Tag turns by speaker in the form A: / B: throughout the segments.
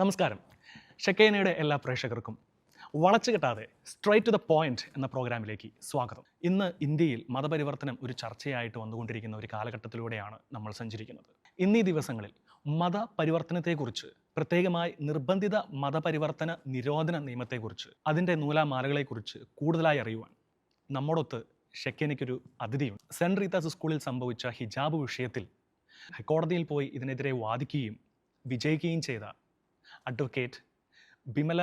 A: നമസ്കാരം. ഷെക്കേനയുടെ എല്ലാ പ്രേക്ഷകർക്കും വളച്ചു കിട്ടാതെ സ്ട്രൈറ്റ് ടു ദ പോയിന്റ് എന്ന പ്രോഗ്രാമിലേക്ക് സ്വാഗതം. ഇന്ന് ഇന്ത്യയിൽ മതപരിവർത്തനം ഒരു ചർച്ചയായിട്ട് വന്നുകൊണ്ടിരിക്കുന്ന ഒരു കാലഘട്ടത്തിലൂടെയാണ് നമ്മൾ സഞ്ചരിക്കുന്നത്. ഇന്നീ ദിവസങ്ങളിൽ മതപരിവർത്തനത്തെക്കുറിച്ച് പ്രത്യേകമായി നിർബന്ധിത മതപരിവർത്തന നിരോധന നിയമത്തെക്കുറിച്ച് അതിന്റെ നൂലാമാലകളെക്കുറിച്ച് കൂടുതലായി അറിയുവാൻ നമ്മോടൊത്ത് ഷെക്കേനയ്ക്കൊരു അതിഥിയുണ്ട്. സെന്റ് റീതാസ് സ്കൂളിൽ സംഭവിച്ച ഹിജാബ് വിഷയത്തിൽ ഹൈക്കോടതിയിൽ പോയി ഇതിനെതിരെ വാദിക്കുകയും വിജയിക്കുകയും ചെയ്ത അഡ്വക്കേറ്റ് ബിമല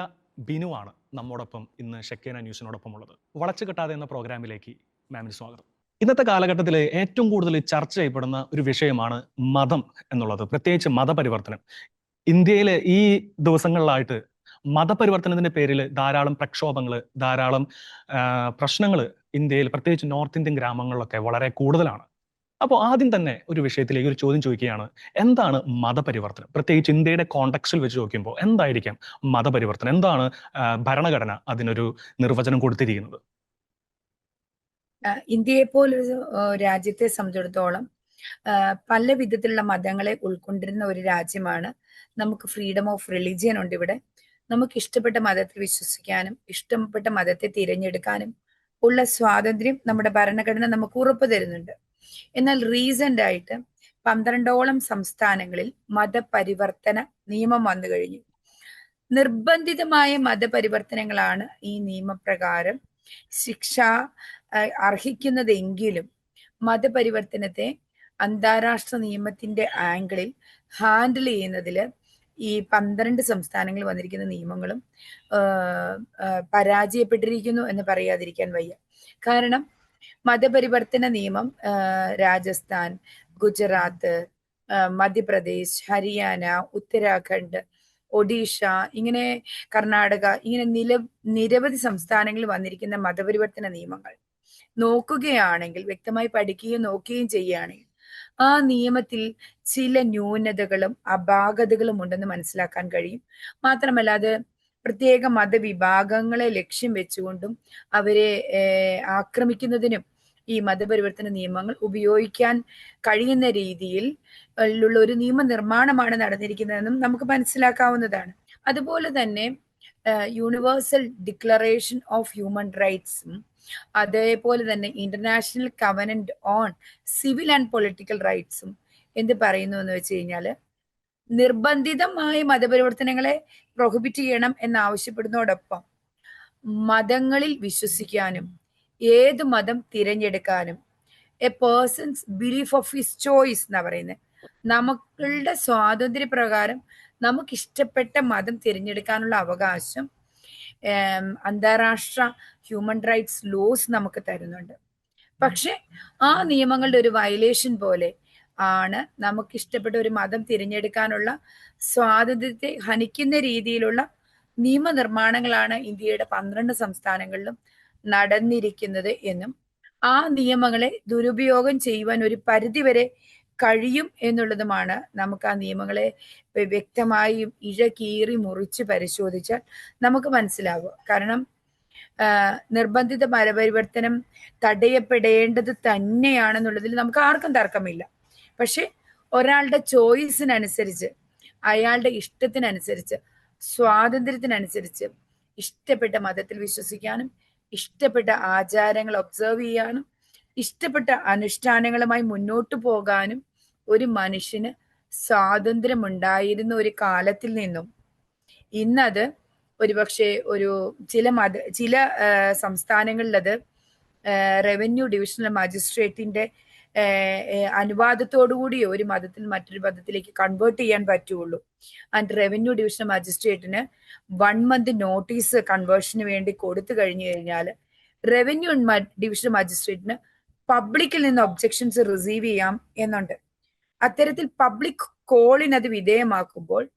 A: ബിനുവാണ് നമ്മോടൊപ്പം ഇന്ന് ഷെക്കേന ന്യൂസിനോടൊപ്പം ഉള്ളത് വളച്ചു കെട്ടാതെ എന്ന പ്രോഗ്രാമിലേക്ക് മാമിന് സ്വാഗതം. ഇന്നത്തെ കാലഘട്ടത്തിൽ ഏറ്റവും കൂടുതൽ ചർച്ച ചെയ്യപ്പെടുന്ന ഒരു വിഷയമാണ് മതം എന്നുള്ളത് പ്രത്യേകിച്ച് മതപരിവർത്തനം. ഇന്ത്യയിലെ ഈ ദിവസങ്ങളിലായിട്ട് മതപരിവർത്തനത്തിന്റെ പേരിൽ ധാരാളം പ്രക്ഷോഭങ്ങൾ ധാരാളം പ്രശ്നങ്ങൾ ഇന്ത്യയിൽ പ്രത്യേകിച്ച് നോർത്ത് ഇന്ത്യൻ ഗ്രാമങ്ങളിലൊക്കെ വളരെ കൂടുതലാണ്. അപ്പോൾ ആദ്യം തന്നെ ഒരു വിഷയത്തിലേക്ക് ഒരു ചോദ്യം ചോദിക്കുകയാണ്. എന്താണ് മതപരിവർത്തനം? പ്രത്യേകിച്ച് ഇന്ത്യയുടെ കോണ്ടക്സ്റ്റിൽ വെച്ച് നോക്കുമ്പോൾ എന്തായിരിക്കാം മതപരിവർത്തനം? എന്താണ് ഭരണഘടന അതിനൊരു നിർവചനം കൊടുത്തിരിക്കുന്നത്?
B: ഇന്ത്യയെ പോലൊരു രാജ്യത്തെ സംബന്ധിച്ചിടത്തോളം പല വിധത്തിലുള്ള മതങ്ങളെ ഉൾക്കൊണ്ടിരുന്ന ഒരു രാജ്യമാണ് നമുക്ക് ഫ്രീഡം ഓഫ് റിലിജിയൻ ഉണ്ട് ഇവിടെ. നമുക്ക് ഇഷ്ടപ്പെട്ട മതത്തിൽ വിശ്വസിക്കാനും ഇഷ്ടപ്പെട്ട മതത്തെ തിരഞ്ഞെടുക്കാനും ഉള്ള സ്വാതന്ത്ര്യം നമ്മുടെ ഭരണഘടന നമുക്ക് ഉറപ്പ് തരുന്നുണ്ട്. എന്നാൽ റീസെന്റ് ആയിട്ട് പന്ത്രണ്ടോളം സംസ്ഥാനങ്ങളിൽ മതപരിവർത്തന നിയമം വന്നു കഴിഞ്ഞു. നിർബന്ധിതമായ മതപരിവർത്തനങ്ങളാണ് ഈ നിയമപ്രകാരം ശിക്ഷ അർഹിക്കുന്നതെങ്കിലും മതപരിവർത്തനത്തെ അന്താരാഷ്ട്ര നിയമത്തിന്റെ ആംഗിളിൽ ഹാൻഡിൽ ചെയ്യുന്നതിൽ ഈ പന്ത്രണ്ട് സംസ്ഥാനങ്ങൾ വന്നിരിക്കുന്ന നിയമങ്ങളും പരാജയപ്പെട്ടിരിക്കുന്നു എന്ന് പറയാതിരിക്കാൻ വയ്യ. കാരണം മതപരിവർത്തന നിയമം രാജസ്ഥാൻ ഗുജറാത്ത് മധ്യപ്രദേശ് ഹരിയാന ഉത്തരാഖണ്ഡ് ഒഡീഷ ഇങ്ങനെ കർണാടക ഇങ്ങനെ നില നിരവധി സംസ്ഥാനങ്ങളിൽ വന്നിരിക്കുന്ന മതപരിവർത്തന നിയമങ്ങൾ. നോക്കുകയാണെങ്കിൽ വ്യക്തമായി പഠിക്കുകയും നോക്കുകയും ചെയ്യുകയാണെങ്കിൽ ആ നിയമത്തിൽ ചില ന്യൂനതകളും അപാകതകളും ഉണ്ടെന്ന് മനസ്സിലാക്കാൻ കഴിയും. മാത്രമല്ല അത് പ്രത്യേക മതവിഭാഗങ്ങളെ ലക്ഷ്യം വെച്ചുകൊണ്ടും അവരെ ആക്രമിക്കുന്നതിനും ഈ മതപരിവർത്തന നിയമങ്ങൾ ഉപയോഗിക്കാൻ കഴിയുന്ന രീതിയിൽ ഉള്ള ഒരു നിയമനിർമ്മാണമാണ് നടന്നിരിക്കുന്നതെന്നും നമുക്ക് മനസ്സിലാക്കാവുന്നതാണ്. അതുപോലെ തന്നെ യൂണിവേഴ്സൽ ഡിക്ലറേഷൻ ഓഫ് ഹ്യൂമൻ റൈറ്റ്സും അതേപോലെ തന്നെ international covenant on civil and political റൈറ്റ്സും എന്ത് പറയുന്നു എന്ന് വെച്ച് കഴിഞ്ഞാൽ നിർബന്ധിതമായ മതപരിവർത്തനങ്ങളെ പ്രൊഹിബിറ്റ് ചെയ്യണം എന്നാവശ്യപ്പെടുന്നതോടൊപ്പം മതങ്ങളിൽ വിശ്വസിക്കാനും ഏത് മതം തിരഞ്ഞെടുക്കാനും a person's belief of his choice എന്നാ പറയുന്നത് നമുക്കളുടെ സ്വാതന്ത്ര്യ പ്രകാരം നമുക്ക് ഇഷ്ടപ്പെട്ട മതം തിരഞ്ഞെടുക്കാനുള്ള അവകാശം അന്താരാഷ്ട്ര ഹ്യൂമൻ റൈറ്റ്സ് ലോസ് നമുക്ക് തരുന്നുണ്ട്. പക്ഷെ ആ നിയമങ്ങളുടെ ഒരു വയലേഷൻ പോലെ ആണ്. നമുക്ക് ഇഷ്ടപ്പെട്ട ഒരു മതം തിരഞ്ഞെടുക്കാനുള്ള സ്വാതന്ത്ര്യത്തെ ഹനിക്കുന്ന രീതിയിലുള്ള നിയമനിർമ്മാണങ്ങളാണ് ഇന്ത്യയുടെ പന്ത്രണ്ട് സംസ്ഥാനങ്ങളിലും നടന്നിരിക്കുന്നത് എന്നും ആ നിയമങ്ങളെ ദുരുപയോഗം ചെയ്യുവാൻ ഒരു പരിധിവരെ കഴിയും എന്നുള്ളതുമാണ് നമുക്ക് ആ നിയമങ്ങളെ വ്യ- വ്യക്തമായും ഇഴ കീറി മുറിച്ച് പരിശോധിച്ചാൽ നമുക്ക് മനസ്സിലാവുക. കാരണം നിർബന്ധിത മരപരിവർത്തനം തടയപ്പെടേണ്ടത് തന്നെയാണെന്നുള്ളതിൽ നമുക്ക് ആർക്കും തർക്കമില്ല. പക്ഷെ ഒരാളുടെ ചോയ്സിനനുസരിച്ച് അയാളുടെ ഇഷ്ടത്തിനനുസരിച്ച് സ്വാതന്ത്ര്യത്തിനനുസരിച്ച് ഇഷ്ടപ്പെട്ട മതത്തിൽ വിശ്വസിക്കാനും ഇഷ്ടപ്പെട്ട ആചാരങ്ങൾ ഒബ്സർവ് ചെയ്യാനും ഇഷ്ടപ്പെട്ട അനുഷ്ഠാനങ്ങളുമായി മുന്നോട്ട് പോകാനും ഒരു മനുഷ്യന് സ്വാതന്ത്ര്യമുണ്ടായിരുന്ന ഒരു കാലത്തിൽ നിന്നും ഇന്നത് ഒരുപക്ഷെ ഒരു ചില മത ചില സംസ്ഥാനങ്ങളിലത് റവന്യൂ ഡിവിഷണൽ മജിസ്ട്രേറ്റിന്റെ അനുവാദത്തോടുകൂടി ഒരു മതത്തിൽ മറ്റൊരു മതത്തിലേക്ക് കൺവേർട്ട് ചെയ്യാൻ പറ്റുള്ളൂ. ആൻഡ് റവന്യൂ ഡിവിഷൻ മജിസ്ട്രേറ്റിന് വൺ മന്ത് നോട്ടീസ് കൺവേർഷന് വേണ്ടി കൊടുത്തു കഴിഞ്ഞു കഴിഞ്ഞാൽ റവന്യൂ ഡിവിഷൻ മജിസ്ട്രേറ്റിന് പബ്ലിക്കിൽ നിന്ന് ഒബ്ജെക്ഷൻസ് റിസീവ് ചെയ്യാം എന്നുണ്ട്. അത്തരത്തിൽ പബ്ലിക് കോളിന് അത് വിധേയമാക്കുമ്പോൾ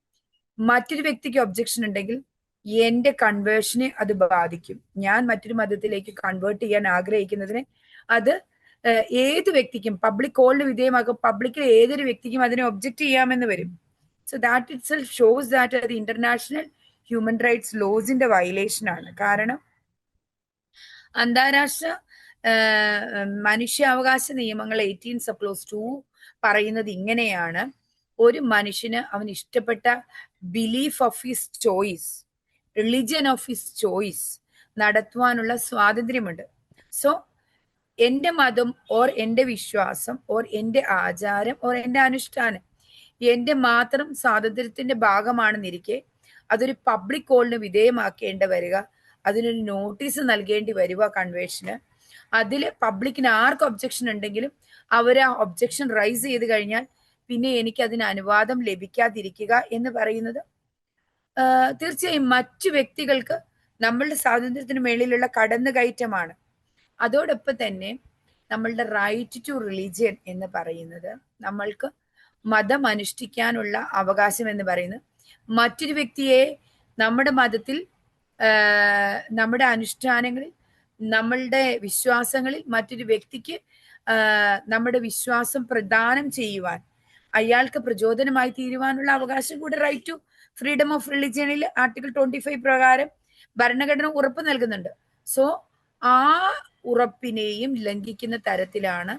B: മറ്റൊരു വ്യക്തിക്ക് ഒബ്ജെക്ഷൻ ഉണ്ടെങ്കിൽ എന്റെ കൺവേർഷനെ അത് ബാധിക്കും. ഞാൻ മറ്റൊരു മതത്തിലേക്ക് കൺവേർട്ട് ചെയ്യാൻ ആഗ്രഹിക്കുന്നതിന് അത് ഏത് വ്യക്തിക്കും പബ്ലിക് കോളിന് വിധേയമാക്കും. പബ്ലിക്കിൽ ഏതൊരു വ്യക്തിക്കും അതിനെ ഒബ്ജക്ട് ചെയ്യാമെന്ന് വരും. So that itself shows that അത് ഇന്റർനാഷണൽ ഹ്യൂമൻ റൈറ്റ്സ് ലോസിന്റെ വയലേഷൻ ആണ്. കാരണം അന്താരാഷ്ട്ര മനുഷ്യാവകാശ നിയമങ്ങൾ എയ്റ്റീൻ സപ്ലോസ് ടു പറയുന്നത് ഇങ്ങനെയാണ്. ഒരു മനുഷ്യന് അവൻ ഇഷ്ടപ്പെട്ട belief of his choice religion of his choice നടത്തുവാനുള്ള സ്വാതന്ത്ര്യമുണ്ട്. സോ എന്റെ മതം ഓർ എന്റെ വിശ്വാസം ഓർ എന്റെ ആചാരം ഓർ എന്റെ അനുഷ്ഠാനം. എന്റെ മാത്രം സ്വാതന്ത്ര്യത്തിന്റെ ഭാഗമാണെന്നിരിക്കെ അതൊരു പബ്ലിക് കോളിന് വിധേയമാക്കേണ്ട വരിക അതിനൊരു നോട്ടീസ് നൽകേണ്ടി വരിക കൺവെൻഷന് അതിൽ പബ്ലിക്കിന് ആർക്ക് ഒബ്ജക്ഷൻ ഉണ്ടെങ്കിലും അവർ ആ ഒബ്ജക്ഷൻ റൈസ് ചെയ്ത് കഴിഞ്ഞാൽ പിന്നെ എനിക്ക് അതിന് അനുവാദം ലഭിക്കാതിരിക്കുക എന്ന് പറയുന്നത്. തീർച്ചയായും മറ്റു വ്യക്തികൾക്ക് നമ്മളുടെ സ്വാതന്ത്ര്യത്തിന് മേളിലുള്ള കടന്നുകയറ്റമാണ്. അതോടൊപ്പം തന്നെ നമ്മളുടെ റൈറ്റ് ടു റിലീജിയൻ എന്ന് പറയുന്നത് നമ്മൾക്ക് മതം അനുഷ്ഠിക്കാനുള്ള അവകാശം എന്ന് പറയുന്നത് മറ്റൊരു വ്യക്തിയെ നമ്മുടെ മതത്തിൽ നമ്മുടെ അനുഷ്ഠാനങ്ങളിൽ നമ്മളുടെ വിശ്വാസങ്ങളിൽ മറ്റൊരു വ്യക്തിക്ക് നമ്മുടെ വിശ്വാസം പ്രദാനം ചെയ്യുവാൻ അയാൾക്ക് പ്രചോദനമായി തീരുവാനുള്ള അവകാശം കൂടെ റൈറ്റ് ടു ഫ്രീഡം ഓഫ് റിലിജിയനിൽ ആർട്ടിക്കിൾ ട്വന്റി ഫൈവ് പ്രകാരം ഭരണഘടന ഉറപ്പ് നൽകുന്നുണ്ട്. സോ ആ ഉറപ്പിനെയും ലംഘിക്കുന്ന തരത്തിലാണ്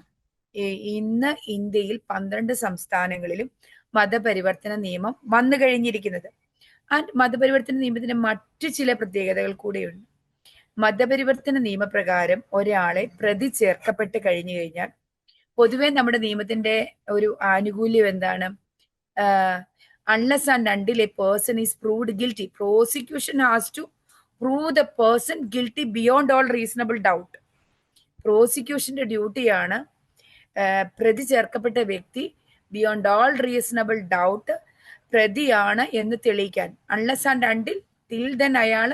B: ഇന്ന് ഇന്ത്യയിൽ പന്ത്രണ്ട് സംസ്ഥാനങ്ങളിലും മതപരിവർത്തന നിയമം വന്നു കഴിഞ്ഞിരിക്കുന്നത്. ആ മതപരിവർത്തന നിയമത്തിന് മറ്റു ചില പ്രത്യേകതകൾ കൂടെയുണ്ട്. മതപരിവർത്തന നിയമപ്രകാരം ഒരാളെ പ്രതി ചേർക്കപ്പെട്ട് കഴിഞ്ഞു കഴിഞ്ഞാൽ പൊതുവെ നമ്മുടെ നിയമത്തിന്റെ ഒരു ആനുകൂല്യം എന്താണ്? Unless and until a person is proved guilty prosecution has to prove the person guilty beyond all reasonable doubt പ്രോസിക്യൂഷന്റെ ഡ്യൂട്ടിയാണ് പ്രതി ചേർക്കപ്പെട്ട വ്യക്തി ബിയോണ്ട് ഓൾ റീസണബിൾ ഡൗട്ട് പ്രതിയാണ് എന്ന് തെളിയിക്കാൻ. Unless and until till then അയാൾ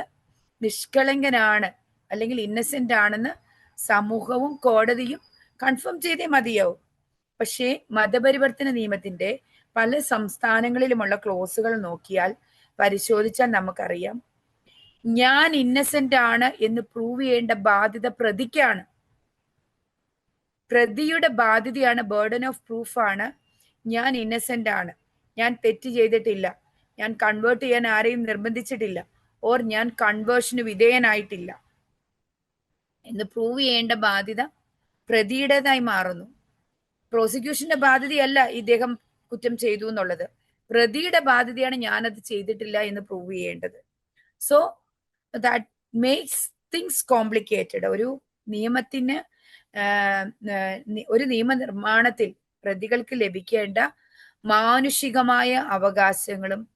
B: നിഷ്കളങ്കനാണ് അല്ലെങ്കിൽ ഇന്നസെന്റ് ആണെന്ന് സമൂഹവും കോടതിയും കൺഫേം ചെയ്തേ മതിയാവും. പക്ഷേ മതപരിവർത്തന നിയമത്തിന്റെ പല സംസ്ഥാനങ്ങളിലുമുള്ള ക്ലോസുകൾ നോക്കിയാൽ പരിശോധിച്ചാൽ നമുക്കറിയാം. ഞാൻ ഇന്നസെന്റ് ആണ് എന്ന് പ്രൂവ് ചെയ്യേണ്ട ബാധ്യത പ്രതിക്കാണ്. പ്രതിയുടെ ബാധ്യതയാണ് ബേർഡൻ ഓഫ് പ്രൂഫ് ആണ്. ഞാൻ ഇന്നസെന്റ് ആണ്. ഞാൻ തെറ്റ് ചെയ്തിട്ടില്ല. ഞാൻ കൺവേർട്ട് ചെയ്യാൻ ആരെയും നിർബന്ധിച്ചിട്ടില്ല. ഓർ ഞാൻ കൺവേർഷന് വിധേയനായിട്ടില്ല. എന്ന് പ്രൂവ് ചെയ്യേണ്ട ബാധ്യത പ്രതിയുടേതായി മാറുന്നു. പ്രോസിക്യൂഷന്റെ ബാധ്യതയല്ല ഇദ്ദേഹം കുറ്റം ചെയ്തു എന്നുള്ളത്. പ്രതിയുടെ ബാധ്യതയാണ് ഞാനത് ചെയ്തിട്ടില്ല എന്ന് പ്രൂവ് ചെയ്യേണ്ടത്. So that makes things complicated ഒരു നിയമത്തിന് ഒരു നിയമനിർമ്മാണത്തിൽ പ്രതികൾക്ക് ലഭിക്കേണ്ട മാനുഷികമായ അവകാശങ്ങളും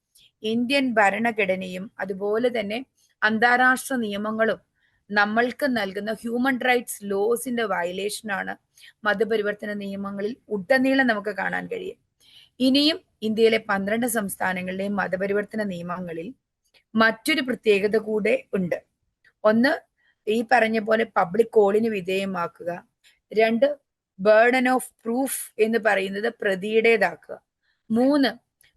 B: ഇന്ത്യൻ ഭരണഘടനയും അതുപോലെ തന്നെ അന്താരാഷ്ട്ര നിയമങ്ങളും നമ്മൾക്ക് നൽകുന്ന ഹ്യൂമൻ റൈറ്റ്സ് ലോസിന്റെ വയലേഷനാണ് മതപരിവർത്തന നിയമങ്ങളിൽ ഉടനീളം നമുക്ക് കാണാൻ കഴിയും. ഇനിയും ഇന്ത്യയിലെ പന്ത്രണ്ട് സംസ്ഥാനങ്ങളിലെയും മതപരിവർത്തന നിയമങ്ങളിൽ മറ്റൊരു പ്രത്യേകത കൂടെ ഉണ്ട്. ഒന്ന് ഈ പറഞ്ഞ പോലെ പബ്ലിക് കോളിന് വിധേയമാക്കുക. രണ്ട് ബേർഡൻ ഓഫ് പ്രൂഫ് എന്ന് പറയുന്നത് പ്രതിയുടേതാക്കുക. മൂന്ന്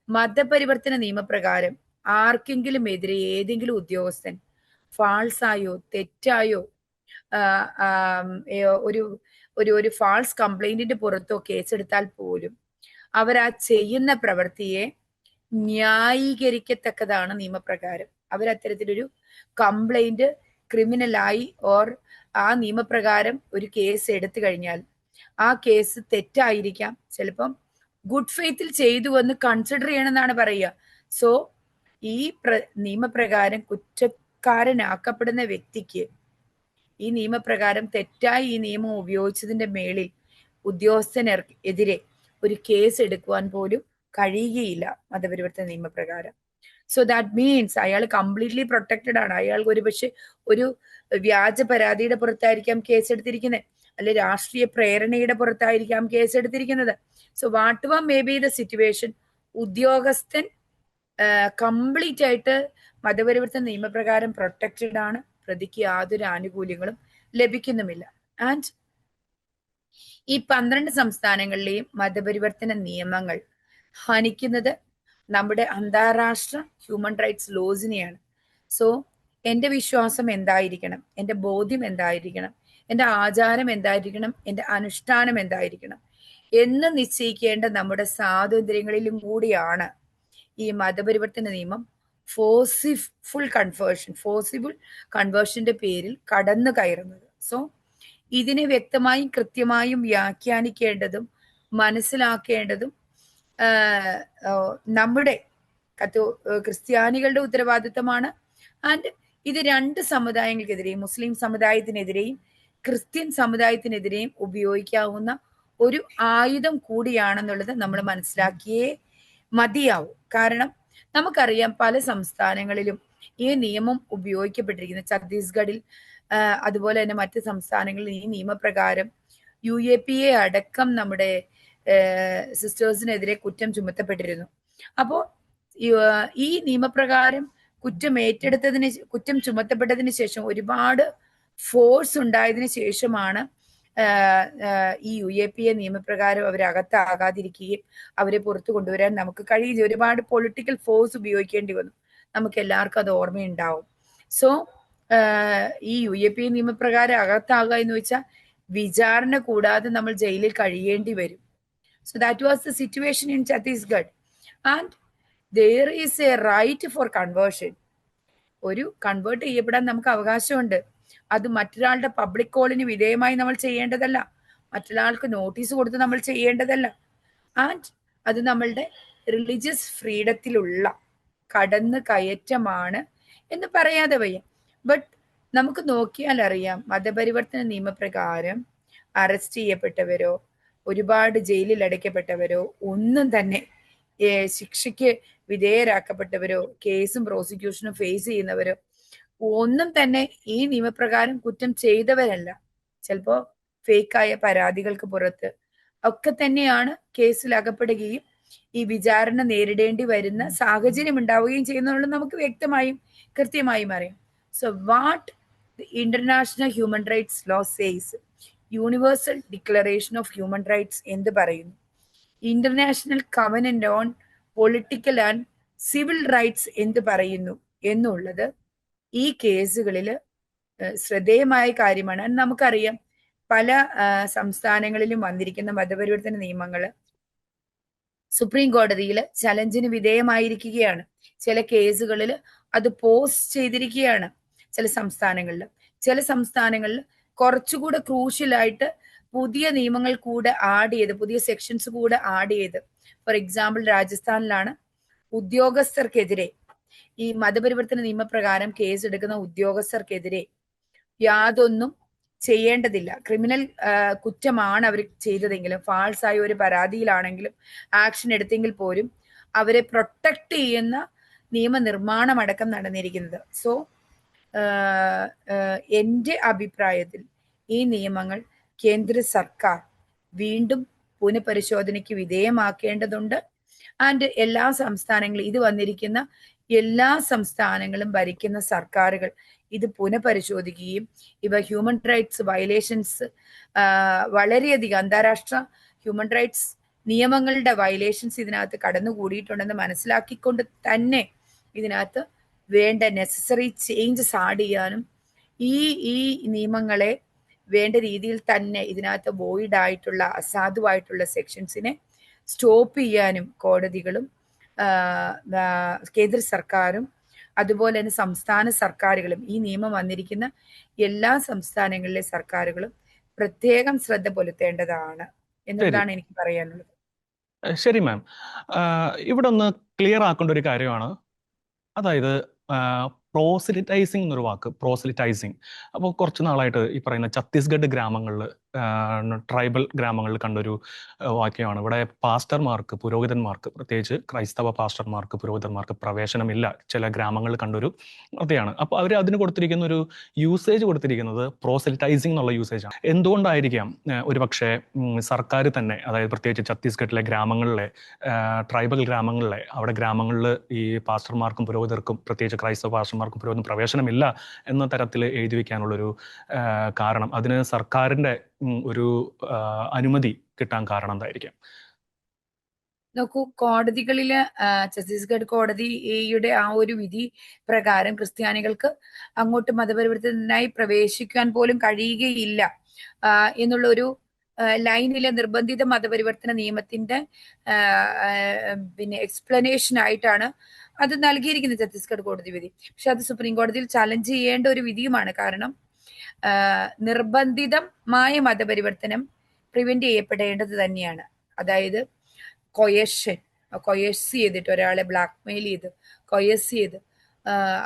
B: മതപരിവർത്തന നിയമപ്രകാരം ആർക്കെങ്കിലും എതിരെ ഏതെങ്കിലും ഉദ്യോഗസ്ഥൻ ഫാൾസായോ തെറ്റായോ ഒരു ഒരു ഒരു ഫാൾസ് കംപ്ലൈന്റിന്റെ പുറത്തോ കേസെടുത്താൽ പോലും അവർ ആ ചെയ്യുന്ന പ്രവൃത്തിയെ ന്യായീകരിക്കത്തക്കതാണ് നിയമപ്രകാരം. അവർ അത്തരത്തിലൊരു കംപ്ലൈന്റ് ക്രിമിനലായി ഓർ ആ നിയമപ്രകാരം ഒരു കേസ് എടുത്തു കഴിഞ്ഞാൽ ആ കേസ് തെറ്റായിരിക്കാം. ചിലപ്പം ഗുഡ് ഫെയ്ത്തിൽ ചെയ്തു എന്ന് കൺസിഡർ ചെയ്യണമെന്നാണ് പറയുക. സോ ഈ പ്ര നിയമപ്രകാരം കുറ്റക്കാരനാക്കപ്പെടുന്ന വ്യക്തിക്ക് ഈ നിയമപ്രകാരം തെറ്റായി ഈ നിയമം ഉപയോഗിച്ചതിന്റെ മേളിൽ ഉദ്യോഗസ്ഥനെതിരെ ഒരു കേസ് എടുക്കുവാൻ പോലും കഴിയുകയില്ല മതപരിവർത്തന നിയമപ്രകാരം. സോ ദാറ്റ് മീൻസ് അയാൾ കംപ്ലീറ്റ്ലി പ്രൊട്ടക്റ്റഡ് ആണ്. അയാൾക്ക് ഒരു പക്ഷെ ഒരു വ്യാജ പരാതിയുടെ പുറത്തായിരിക്കാം കേസ് എടുത്തിരിക്കുന്നത് അല്ലെ രാഷ്ട്രീയ പ്രേരണയുടെ പുറത്തായിരിക്കാം കേസ് എടുത്തിരിക്കുന്നത് so what we may be the situation ഉദ്യോഗസ്ഥൻ കംപ്ലീറ്റ് ആയിട്ട് മതപരിവർത്തന നിയമപ്രകാരം പ്രൊട്ടക്റ്റഡ് ആണ്. പ്രതിക്ക് യാതൊരു ആനുകൂല്യങ്ങളും ലഭിക്കുന്നുമില്ല. ആൻഡ് ഈ പന്ത്രണ്ട് സംസ്ഥാനങ്ങളിലെയും മതപരിവർത്തന നിയമങ്ങൾ ഹനിക്കുന്നത് നമ്മുടെ അന്താരാഷ്ട്ര ഹ്യൂമൻ റൈറ്റ്സ് ലോസിനെയാണ് സോ എന്റെ വിശ്വാസം എന്തായിരിക്കണം? എന്റെ ബോധ്യം എന്തായിരിക്കണം? എന്റെ ആചാരം എന്തായിരിക്കണം? എന്റെ അനുഷ്ഠാനം എന്തായിരിക്കണം? എന്ന് നിശ്ചയിക്കേണ്ട നമ്മുടെ സ്വാതന്ത്ര്യങ്ങളിലും കൂടിയാണ് ഈ മതപരിവർത്തന നിയമം. ഫോഴ്സിഫ് ഫുൾ കൺവേർഷൻ ഫോസിബിൾ കൺവേർഷന്റെ പേരിൽ കടന്നു കയറുന്നത്. സോ ഇതിനെ വ്യക്തമായും കൃത്യമായും വ്യാഖ്യാനിക്കേണ്ടതും മനസ്സിലാക്കേണ്ടതും നമ്മുടെ കത്തോ ക്രിസ്ത്യാനികളുടെ ഉത്തരവാദിത്തമാണ് ആൻഡ് ഇത് രണ്ട് സമുദായങ്ങൾക്കെതിരെയും മുസ്ലിം സമുദായത്തിനെതിരെയും ക്രിസ്ത്യൻ സമുദായത്തിനെതിരെയും ഉപയോഗിക്കാവുന്ന ഒരു ആയുധം കൂടിയാണെന്നുള്ളത് നമ്മൾ മനസ്സിലാക്കിയേ മതിയാവും. കാരണം നമുക്കറിയാം പല സംസ്ഥാനങ്ങളിലും ഈ നിയമം ഉപയോഗിക്കപ്പെട്ടിരിക്കുന്നത് ഛത്തീസ്ഗഡിൽ അതുപോലെ തന്നെ മറ്റ് സംസ്ഥാനങ്ങളിൽ ഈ നിയമപ്രകാരം യു എ പി എ അടക്കം നമ്മുടെ സിസ്റ്റേഴ്സിനെതിരെ കുറ്റം ചുമത്തപ്പെട്ടിരുന്നു. അപ്പോൾ ഈ നിയമപ്രകാരം കുറ്റം ഏറ്റെടുത്തതിന് കുറ്റം ചുമത്തപ്പെട്ടതിന് ശേഷം ഒരുപാട് ഫോഴ്സ് ഉണ്ടായതിനു ശേഷമാണ് ഈ യു എ പി എ നിയമപ്രകാരം അവരെ അകത്താകാതിരിക്കുകയും അവരെ പുറത്തു കൊണ്ടുവരാൻ നമുക്ക് കഴിയില്ല. ഒരുപാട് പൊളിറ്റിക്കൽ ഫോഴ്സ് ഉപയോഗിക്കേണ്ടി വന്നു. നമുക്ക് എല്ലാവർക്കും അത് ഓർമ്മയുണ്ടാവും. സോ ഈ യു എ പി എ നിയമപ്രകാരം അകത്താകുക എന്ന് വെച്ചാൽ വിചാരണ കൂടാതെ നമ്മൾ ജയിലിൽ കഴിയേണ്ടി വരും. So that was the situation in Chhattisgarh. And there is a right for conversion. ഒരു കൺവേർട്ട് ചെയ്യപ്പെടാൻ നമുക്ക് അവകാശമുണ്ട്. അത് മറ്റൊരാളുടെ പബ്ലിക് കോളിന് വിധേയമായി നമ്മൾ ചെയ്യേണ്ടതല്ല. മറ്റൊരാൾക്ക് നോട്ടീസ് കൊടുത്ത് നമ്മൾ ചെയ്യേണ്ടതല്ല. ആൻഡ് അത് നമ്മളുടെ റിലീജിയസ് ഫ്രീഡത്തിലുള്ള കടന്ന് കയറ്റമാണ് എന്ന് പറയാതെ വയ്യ. ബട്ട് നമുക്ക് നോക്കിയാൽ അറിയാം. മതപരിവർത്തന നിയമപ്രകാരം അറസ്റ്റ് ചെയ്യപ്പെട്ടവരോ ഒരുപാട് ജയിലിൽ അടയ്ക്കപ്പെട്ടവരോ ഒന്നും തന്നെ ശിക്ഷയ്ക്ക് വിധേയരാക്കപ്പെട്ടവരോ കേസും പ്രോസിക്യൂഷനും ഫേസ് ചെയ്യുന്നവരോ ഒന്നും തന്നെ ഈ നിയമപ്രകാരം കുറ്റം ചെയ്തവരല്ല. ചിലപ്പോ ഫേക്കായ പരാതികൾക്ക് പുറത്ത് ഒക്കെ തന്നെയാണ് കേസിൽ അകപ്പെടുകയും ഈ വിചാരണ നേരിടേണ്ടി വരുന്ന സാഹചര്യം ഉണ്ടാവുകയും ചെയ്യുന്നുള്ളത് നമുക്ക് വ്യക്തമായും കൃത്യമായും അറിയാം. So what international human rights law says universal declaration of human rights എന്ത് പറയുന്നു? International covenant on political and civil rights എന്ത് പറയുന്നു? എന്നുള്ളത് ഈ കേസുകളിൽ ശ്രദ്ധേയമായ കാര്യമാണ്. നമുക്കറിയാം. പല സംസ്ഥാനങ്ങളിലും വന്നിരിക്കുന്ന മതപരിവർത്തന നിയമങ്ങൾ സുപ്രീം കോടതിയിൽ ചലഞ്ചിന് വിധേയമായിരിക്കുകയാണ്. ചില കേസുകളിൽ അത് പോസ്റ്റ് ചെയ്തിരിക്കുകയാണ് ചില സംസ്ഥാനങ്ങളിൽ ചില സംസ്ഥാനങ്ങളിൽ കുറച്ചുകൂടെ ക്രൂഷ്യലായിട്ട് പുതിയ നിയമങ്ങൾ കൂടെ ആഡ് ചെയ്ത് പുതിയ സെക്ഷൻസ് കൂടെ ആഡ് ചെയ്ത്. ഫോർ എക്സാമ്പിൾ രാജസ്ഥാനിലാണ് ഉദ്യോഗസ്ഥർക്കെതിരെ ഈ മതപരിവർത്തന നിയമപ്രകാരം കേസ് എടുക്കുന്ന ഉദ്യോഗസ്ഥർക്കെതിരെ യാതൊന്നും ചെയ്യേണ്ടതില്ല. ക്രിമിനൽ കുറ്റമാണ് അവർ ചെയ്തതെങ്കിലും ഫാൾസ് ആയ ഒരു പരാതിയിലാണെങ്കിലും ആക്ഷൻ എടുത്തെങ്കിൽ പോലും അവരെ പ്രൊട്ടക്ട് ചെയ്യുന്ന നിയമനിർമ്മാണം അടക്കം നടന്നിരിക്കുന്നത്. സോ എന്റെ അഭിപ്രായത്തിൽ ഈ നിയമങ്ങൾ കേന്ദ്ര സർക്കാർ വീണ്ടും പുനഃപരിശോധനയ്ക്ക് വിധേയമാക്കേണ്ടതുണ്ട്. ആൻഡ് എല്ലാ സംസ്ഥാനങ്ങളും ഇത് വന്നിരിക്കുന്ന എല്ലാ സംസ്ഥാനങ്ങളും ഭരിക്കുന്ന സർക്കാരുകൾ ഇത് പുനഃപരിശോധിക്കുകയും ഇവ ഹ്യൂമൻ റൈറ്റ്സ് വയലേഷൻസ് വളരെയധികം അന്താരാഷ്ട്ര ഹ്യൂമൻ റൈറ്റ്സ് നിയമങ്ങളുടെ വയലേഷൻസ് ഇതിനകത്ത് കടന്നുകൂടിയിട്ടുണ്ടെന്ന് മനസ്സിലാക്കിക്കൊണ്ട് തന്നെ ഇതിനകത്ത് വേണ്ട നെസസറി ചേഞ്ചസ് ആഡ് ചെയ്യാനും ഈ ഈ നിയമങ്ങളെ വേണ്ട രീതിയിൽ തന്നെ ഇതിനകത്ത് വോയിഡ് ആയിട്ടുള്ള അസാധുവായിട്ടുള്ള സെക്ഷൻസിനെ സ്റ്റോപ്പ് ചെയ്യാനും കോടതികളും കേന്ദ്ര സർക്കാരും അതുപോലെ തന്നെ സംസ്ഥാന സർക്കാരുകളും ഈ നിയമം വന്നിരിക്കുന്ന എല്ലാ സംസ്ഥാനങ്ങളിലെ സർക്കാരുകളും പ്രത്യേകം ശ്രദ്ധ പുലർത്തേണ്ടതാണ് എന്നുള്ളതാണ് എനിക്ക് പറയാനുള്ളത്.
A: ശരി മാം ഇവിടെ ഒന്ന് ക്ലിയർ ആക്കേണ്ട ഒരു കാര്യമാണ്. അതായത് പ്രോസിലിറ്റൈസിങ് എന്നൊരു വാക്ക് പ്രോസിലിറ്റൈസിങ് അപ്പോൾ കുറച്ച് നാളായിട്ട് ഈ പറയുന്ന ഛത്തീസ്ഗഡ് ഗ്രാമങ്ങളിൽ ട്രൈബൽ ഗ്രാമങ്ങളിൽ കണ്ടൊരു വാക്യമാണ്. ഇവിടെ പാസ്റ്റർമാർക്ക് പുരോഹിതന്മാർക്ക് പ്രത്യേകിച്ച് ക്രൈസ്തവ പാസ്റ്റർമാർക്ക് പുരോഹിതന്മാർക്ക് പ്രവേശനമില്ല. ചില ഗ്രാമങ്ങളിൽ കണ്ടൊരു വൃത്തിയാണ് അപ്പോൾ അവർ അതിന് കൊടുത്തിരിക്കുന്ന ഒരു യൂസേജ് കൊടുത്തിരിക്കുന്നത് പ്രോസിലിറ്റൈസിങ് എന്നുള്ള യൂസേജ് ആണ്. എന്തുകൊണ്ടായിരിക്കാം ഒരു ഒരുപക്ഷെ സർക്കാർ തന്നെ അതായത് പ്രത്യേകിച്ച് ഛത്തീസ്ഗഡിലെ ഗ്രാമങ്ങളിലെ ട്രൈബൽ ഗ്രാമങ്ങളിലെ അവിടെ ഗ്രാമങ്ങളിൽ ഈ പാസ്റ്റർമാർക്കും പുരോഹിതർക്കും പ്രത്യേകിച്ച് ക്രൈസ്തവ പാസ്റ്റർമാർക്കും പുരോഹിതം പ്രവേശനമില്ല എന്ന തരത്തിൽ എഴുതി വയ്ക്കാനുള്ളൊരു കാരണം. അതിന് സർക്കാരിന്റെ ഉം, ഒരു അനുമതി കിട്ടാൻ കാരണം എന്തായിരിക്കാം?
B: നോക്കൂ കോടതികളിൽ ഛത്തീസ്ഗഡ് കോടതിയുടെ ആ ഒരു വിധി പ്രകാരം ക്രിസ്ത്യാനികൾക്ക് അങ്ങോട്ട് മതപരിവർത്തനത്തിനായി പ്രവേശിക്കാൻ പോലും കഴിയുകയില്ല. എന്നുള്ള ഒരു ലൈനിലെ നിർബന്ധിത മതപരിവർത്തന നിയമത്തിന്റെ പിന്നെ എക്സ്പ്ലനേഷൻ ആയിട്ടാണ് അത് നൽകിയിരിക്കുന്നത് ഛത്തീസ്ഗഡ് കോടതി വിധി. പക്ഷെ അത് സുപ്രീം കോടതിയിൽ ചലഞ്ച് ചെയ്യേണ്ട ഒരു വിധിയുമാണ്. കാരണം നിർബന്ധിതമായ മതപരിവർത്തനം പ്രിവെന്റ് ചെയ്യപ്പെടേണ്ടത് തന്നെയാണ്. അതായത് കൊയഷൻ കൊയസ് ചെയ്തിട്ട് ഒരാളെ ബ്ലാക്ക് മെയിൽ ചെയ്ത് കൊയസ് ചെയ്ത്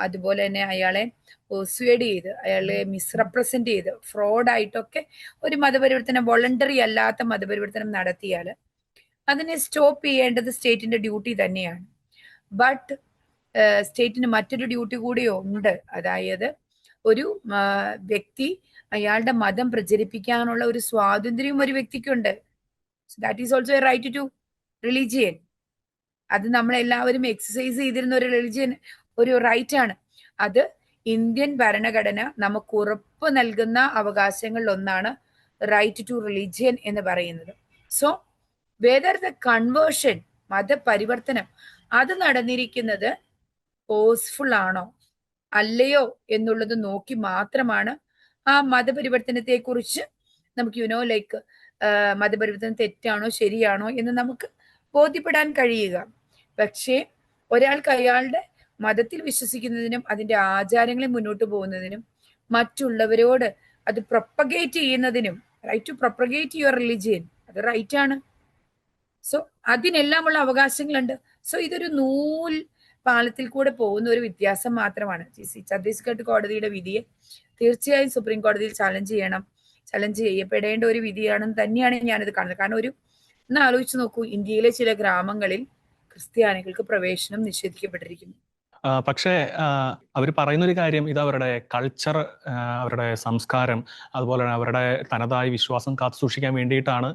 B: അതുപോലെ തന്നെ അയാളെ പെർസ്വേഡ് ചെയ്ത് അയാളെ മിസ്റെപ്രസെന്റ് ചെയ്ത് ഫ്രോഡായിട്ടൊക്കെ ഒരു മതപരിവർത്തനം വോളണ്ടറി അല്ലാത്ത മതപരിവർത്തനം നടത്തിയാൽ അതിനെ സ്റ്റോപ്പ് ചെയ്യേണ്ടത് സ്റ്റേറ്റിന്റെ ഡ്യൂട്ടി തന്നെയാണ്. ബട്ട് സ്റ്റേറ്റിന് മറ്റൊരു ഡ്യൂട്ടി കൂടി ഉണ്ട് അതായത് ഒരു വ്യക്തി അയാളുടെ മതം പ്രചരിപ്പിക്കാനുള്ള ഒരു സ്വാതന്ത്ര്യം ഒരു വ്യക്തിക്കുണ്ട്. That is also a right to religion അത് നമ്മളെല്ലാവരും എക്സസൈസ് ചെയ്തിരുന്ന ഒരു റിലീജിയൻ ഒരു റൈറ്റ് ആണ്. അത് ഇന്ത്യൻ ഭരണഘടന നമുക്ക് ഉറപ്പ് നൽകുന്ന അവകാശങ്ങളിൽ ഒന്നാണ് റൈറ്റ് ടു റിലീജിയൻ എന്ന് പറയുന്നത്. സോ വേദർ ദ കൺവേർഷൻ മതപരിവർത്തനം അത് നടന്നിരിക്കുന്നത് ഫോഴ്സ്ഫുൾ ആണോ? അല്ലയോ എന്നുള്ളത് നോക്കി മാത്രമാണ് ആ മതപരിവർത്തനത്തെ കുറിച്ച് നമുക്ക് യുനോ ലൈക്ക് മതപരിവർത്തനം തെറ്റാണോ ശരിയാണോ എന്ന് നമുക്ക് ബോധ്യപ്പെടാൻ കഴിയുക. പക്ഷേ ഒരാൾക്ക് അയാളുടെ മതത്തിൽ വിശ്വസിക്കുന്നതിനും അതിന്റെ ആചാരങ്ങളെ മുന്നോട്ട് പോകുന്നതിനും മറ്റുള്ളവരോട് അത് പ്രൊപ്പഗേറ്റ് ചെയ്യുന്നതിനും right to propagate your religion അത് റൈറ്റ് ആണ്. സോ അതിനെല്ലാമുള്ള അവകാശങ്ങളുണ്ട്. സോ ഇതൊരു നൂൽ പാലത്തിൽ കൂടെ പോകുന്ന ഒരു വ്യത്യാസം മാത്രമാണ്. ഛത്തീസ്ഗഡ് കോടതിയുടെ വിധിയെ തീർച്ചയായും സുപ്രീം കോടതിയിൽ ചലഞ്ച് ചെയ്യണം. ചലഞ്ച് ചെയ്യപ്പെടേണ്ട ഒരു വിധിയാണെന്ന് തന്നെയാണ് ഞാനിത് കാണുന്നത്. കാരണം ഒരു ഒന്ന് ആലോചിച്ച് നോക്കൂ. ഇന്ത്യയിലെ ചില ഗ്രാമങ്ങളിൽ ക്രിസ്ത്യാനികൾക്ക് പ്രവേശനം നിഷേധിക്കപ്പെട്ടിരിക്കുന്നു.
A: പക്ഷേ അവർ പറയുന്ന ഒരു കാര്യം ഇത് അവരുടെ കൾച്ചർ അവരുടെ സംസ്കാരം അതുപോലെ തന്നെ അവരുടെ തനതായ വിശ്വാസം കാത്തു സൂക്ഷിക്കാൻ വേണ്ടിയിട്ടാണ്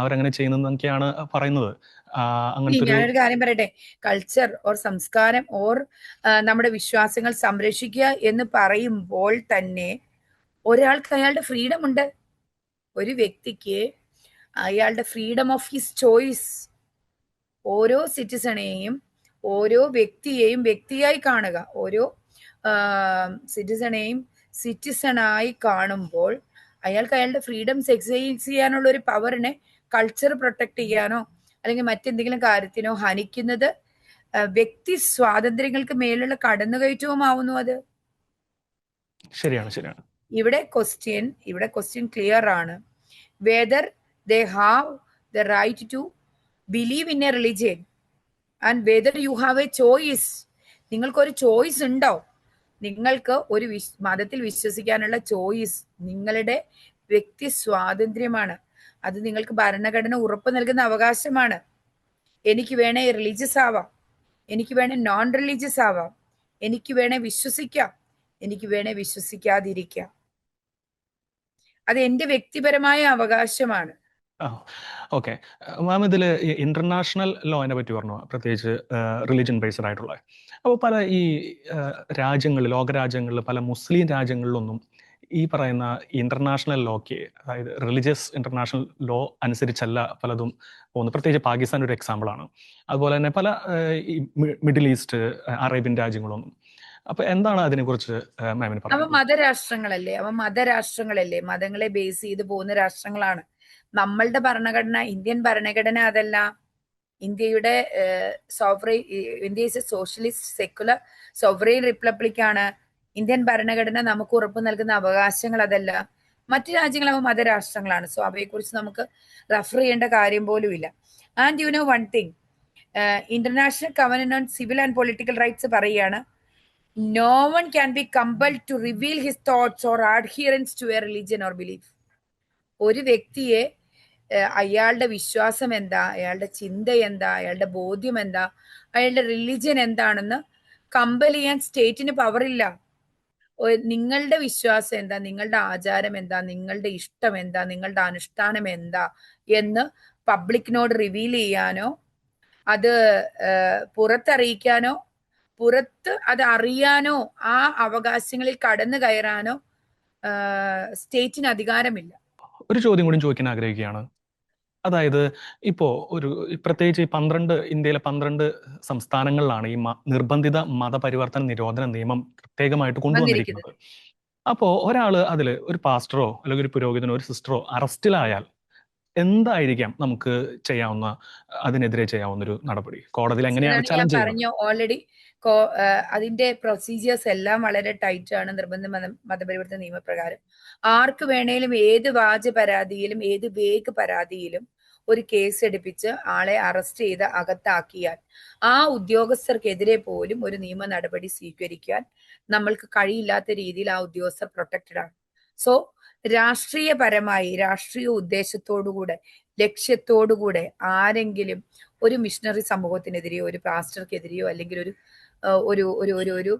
A: അവരങ്ങനെ ചെയ്യുന്നതെന്നൊക്കെയാണ് പറയുന്നത്.
B: ഞാനൊരു കാര്യം പറയട്ടെ. കൾച്ചർ ഓർ സംസ്കാരം ഓർ നമ്മുടെ വിശ്വാസങ്ങൾ സംരക്ഷിക്കുക എന്ന് പറയുമ്പോൾ തന്നെ ഒരാൾക്ക് അയാളുടെ ഫ്രീഡം ഉണ്ട്. ഒരു വ്യക്തിക്ക് അയാളുടെ ഫ്രീഡം ഓഫ് ഹിസ് ചോയ്സ് ഓരോ സിറ്റിസണേയും ഓരോ വ്യക്തിയെയും വ്യക്തിയായി കാണുക. ഓരോ സിറ്റിസണേയും സിറ്റിസണായി കാണുമ്പോൾ അയാൾക്ക് അയാളുടെ ഫ്രീഡംസ് എക്സൈസ് ചെയ്യാനുള്ള ഒരു പവറിനെ കൾച്ചർ പ്രൊട്ടക്ട് ചെയ്യാനോ അല്ലെങ്കിൽ മറ്റെന്തെങ്കിലും കാര്യത്തിനോ ഹനിക്കുന്നത് വ്യക്തി സ്വാതന്ത്ര്യങ്ങൾക്ക് മേലുള്ള കടന്നുകയറ്റവുമാവുന്നു അത്?
A: ശരിയാണ് ശരിയാണ്.
B: ഇവിടെ ക്വസ്റ്റ്യൻ ഇവിടെ ക്വസ്റ്റ്യൻ ക്ലിയർ ആണ്. Whether they have the right to believe in a religion and whether you have a choice നിങ്ങൾക്കൊരു ചോയ്സ് ഉണ്ടോ? നിങ്ങൾക്ക് ഒരു വിശ് മതത്തിൽ വിശ്വസിക്കാനുള്ള ചോയ്സ് നിങ്ങളുടെ വ്യക്തി സ്വാതന്ത്ര്യമാണ്. അത് നിങ്ങൾക്ക് ഭരണഘടന ഉറപ്പ് നൽകുന്ന അവകാശമാണ്. എനിക്ക് വേണേ റിലീജിയസ് ആവാം. എനിക്ക് വേണേ നോൺ റിലീജിയസ് ആവാം. എനിക്ക് വേണേ വിശ്വസിക്കാം. എനിക്ക് വേണേ വിശ്വസിക്കാതിരിക്കാം. അത് എന്റെ വ്യക്തിപരമായ അവകാശമാണ്.
A: ഓക്കെ. മാം ഇതിൽ ഇന്റർനാഷണൽ ലോനെ പറ്റി പറഞ്ഞു? പ്രത്യേകിച്ച് റിലീജിയൻ ബേസ്ഡ് ആയിട്ടുള്ള. അപ്പോൾ പല ഈ രാജ്യങ്ങളിൽ ലോകരാജ്യങ്ങളിൽ പല മുസ്ലിം രാജ്യങ്ങളിലൊന്നും ഈ പറയുന്ന ഇന്റർനാഷണൽ ലോക്ക് അതായത് റിലീജിയസ് ഇന്റർനാഷണൽ ലോ അനുസരിച്ചല്ല പലതും പോകുന്നത്. പ്രത്യേകിച്ച് പാകിസ്ഥാൻ ഒരു എക്സാമ്പിളാണ് അതുപോലെ തന്നെ പല മിഡിൽ ഈസ്റ്റ് അറേബ്യൻ രാജ്യങ്ങളൊന്നും അപ്പൊ എന്താണ് അതിനെക്കുറിച്ച് കുറിച്ച് മാമിന്
B: അവ മതരാഷ്ട്രങ്ങളല്ലേ? അപ്പൊ മതരാഷ്ട്രങ്ങളല്ലേ? മതങ്ങളെ ബേസ് ചെയ്ത് പോകുന്ന രാഷ്ട്രങ്ങളാണ്. നമ്മളുടെ ഭരണഘടന ഇന്ത്യൻ ഭരണഘടന അതല്ല. ഇന്ത്യയുടെ sovereign India is a socialist secular sovereign republic ആണ്. ഇന്ത്യൻ ഭരണഘടന നമുക്ക് ഉറപ്പ് നൽകുന്ന അവകാശങ്ങൾ അതല്ല. മറ്റു രാജ്യങ്ങളാവും മതരാഷ്ട്രങ്ങളാണ്. സോ അവയെക്കുറിച്ച് നമുക്ക് റഫർ ചെയ്യേണ്ട കാര്യം പോലും ഇല്ല. And you know one thing. International covenant on civil and political rights പറയുകയാണ് no one can be compel to reveal his thoughts or adherence to a religion or belief. ഒരു വ്യക്തിയെ അയാളുടെ വിശ്വാസം എന്താ അയാളുടെ ചിന്ത എന്താ അയാളുടെ ബോധ്യം എന്താ അയാളുടെ റിലീജിയൻ എന്താണെന്ന് കമ്പൽ ചെയ്യാൻ സ്റ്റേറ്റിന് പവറില്ല നിങ്ങളുടെ വിശ്വാസം എന്താ? നിങ്ങളുടെ ആചാരം എന്താ? നിങ്ങളുടെ ഇഷ്ടം എന്താ? നിങ്ങളുടെ അനുഷ്ഠാനം എന്താ? എന്ന് പബ്ലിക്കിനോട് റിവീൽ ചെയ്യാനോ അത് പുറത്തറിയിക്കാനോ പുറത്ത് അത് അറിയാനോ ആ അവകാശങ്ങളിൽ കടന്നു കയറാനോ സ്റ്റേറ്റിന് അധികാരമില്ല.
A: ഒരു ചോദ്യം കൂടി ചോദിക്കാൻ ആഗ്രഹിക്കുകയാണ്. അതായത് ഇപ്പോൾ ഒരു പ്രത്യേകിച്ച് ഈ പന്ത്രണ്ട് ഇന്ത്യയിലെ പന്ത്രണ്ട് സംസ്ഥാനങ്ങളിലാണ് ഈ നിർബന്ധിത മതപരിവർത്തന നിരോധന നിയമം പ്രത്യേകമായിട്ട് കൊണ്ടുവന്നിരിക്കുന്നത്. അപ്പോൾ ഒരാൾ അതിൽ ഒരു പാസ്റ്ററോ അല്ലെങ്കിൽ ഒരു പുരോഹിതനോ ഒരു സിസ്റ്ററോ അറസ്റ്റിലായാൽ എന്തായിരിക്കാം നമുക്ക് ചെയ്യാവുന്ന അതിനെതിരെ ചെയ്യാവുന്ന ഒരു നടപടി? കോടതിയിൽ എങ്ങനെയാണ് ചലഞ്ച്
B: പറഞ്ഞു ഓൾറെഡി അതിന്റെ പ്രൊസീജിയേഴ്സ് എല്ലാം വളരെ ടൈറ്റ് ആണ് നിർബന്ധ മത മതപരിവർത്തന നിയമപ്രകാരം. ആർക്ക് വേണേലും ഏത് വ്യാജ പരാതിയിലും ഏത് വേഗ് പരാതിയിലും ഒരു കേസ് എടുപ്പിച്ച് ആളെ അറസ്റ്റ് ചെയ്ത് അകത്താക്കിയാൽ ആ ഉദ്യോഗസ്ഥർക്കെതിരെ പോലും ഒരു നിയമ നടപടി സ്വീകരിക്കാൻ നമ്മൾക്ക് കഴിയില്ലാത്ത രീതിയിൽ ആ ഉദ്യോഗസ്ഥർ പ്രൊട്ടക്റ്റഡ് ആണ്. സോ രാഷ്ട്രീയപരമായി രാഷ്ട്രീയ ഉദ്ദേശത്തോടുകൂടെ ലക്ഷ്യത്തോടുകൂടെ ആരെങ്കിലും ഒരു മിഷണറി സമൂഹത്തിനെതിരെയോ ഒരു പാസ്റ്റർക്കെതിരെയോ അല്ലെങ്കിൽ ഒരു ഒരു ഒരു ഒരു ഒരു